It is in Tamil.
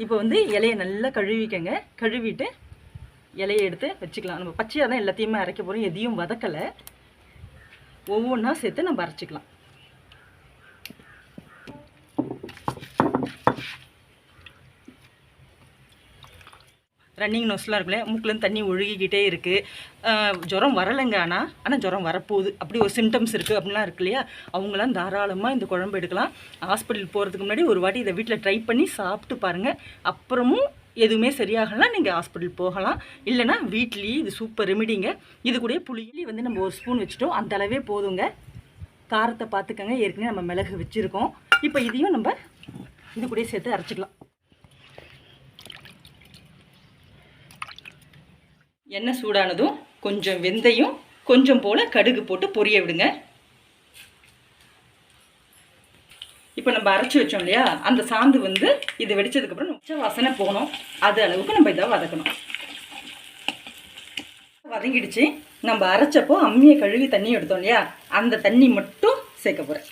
இப்போ வந்து இலையை நல்லா கழுவிக்கங்க. கழுவிட்டு இலையை எடுத்து வச்சுக்கலாம். நம்ம பச்சையாக தான் எல்லாத்தையுமே அரைக்க போகிறோம் எதையும் வதக்கலை. ஒவ்வொன்றா சேர்த்து நம்ம அரைச்சிக்கலாம். ரன்னிங் நோஸ்லாம் இருக்குல்ல மூக்குலேருந்து தண்ணி ஒழுகிக்கிட்டே இருக்குது ஜுரம் வரலைங்க ஆனால் ஆனால் ஜுரம் வரப்போகுது. அப்படி ஒரு சிம்டம்ஸ் இருக்குது அப்படிலாம் இருக்கு இல்லையா? அவங்களாம் தாராளமாக இந்த குழம்பு எடுக்கலாம். ஹாஸ்பிட்டல் போகிறதுக்கு முன்னாடி ஒரு வாட்டி இதை வீட்டில் ட்ரை பண்ணி சாப்பிட்டு பாருங்கள் அப்புறமும் எதுவுமே சரியாகலாம் நீங்கள் ஹாஸ்பிட்டல் போகலாம். இல்லைனா வீட்லேயே இது சூப்பர் ரெமிடிங்க இது கூட புளி வந்து நம்ம ஒரு ஸ்பூன் வச்சுட்டோம். அந்த அளவே போதுங்க. காரத்தை பார்த்துக்கங்க. ஏற்கனவே நம்ம மிளகு வச்சுருக்கோம். இப்போ இதையும் நம்ம இது கூட சேர்த்து அரைச்சிக்கலாம். எண்ணெய் சூடானதும் கொஞ்சம் வெந்தயம் கொஞ்சம் போல் கடுகு போட்டு பொரிய விடுங்க. இப்போ நம்ம அரைச்சி வச்சோம் இல்லையா? அந்த சாந்து வந்து இது வெடிச்சதுக்கப்புறம் உச்ச வாசனை போகணும். அது அளவுக்கு நம்ம இதை வதக்கணும். வதங்கிடுச்சு. நம்ம அரைச்சப்போ அம்மியை கழுவி தண்ணி எடுத்தோம் இல்லையா? அந்த தண்ணி மட்டும் சேர்க்க போகிறேன்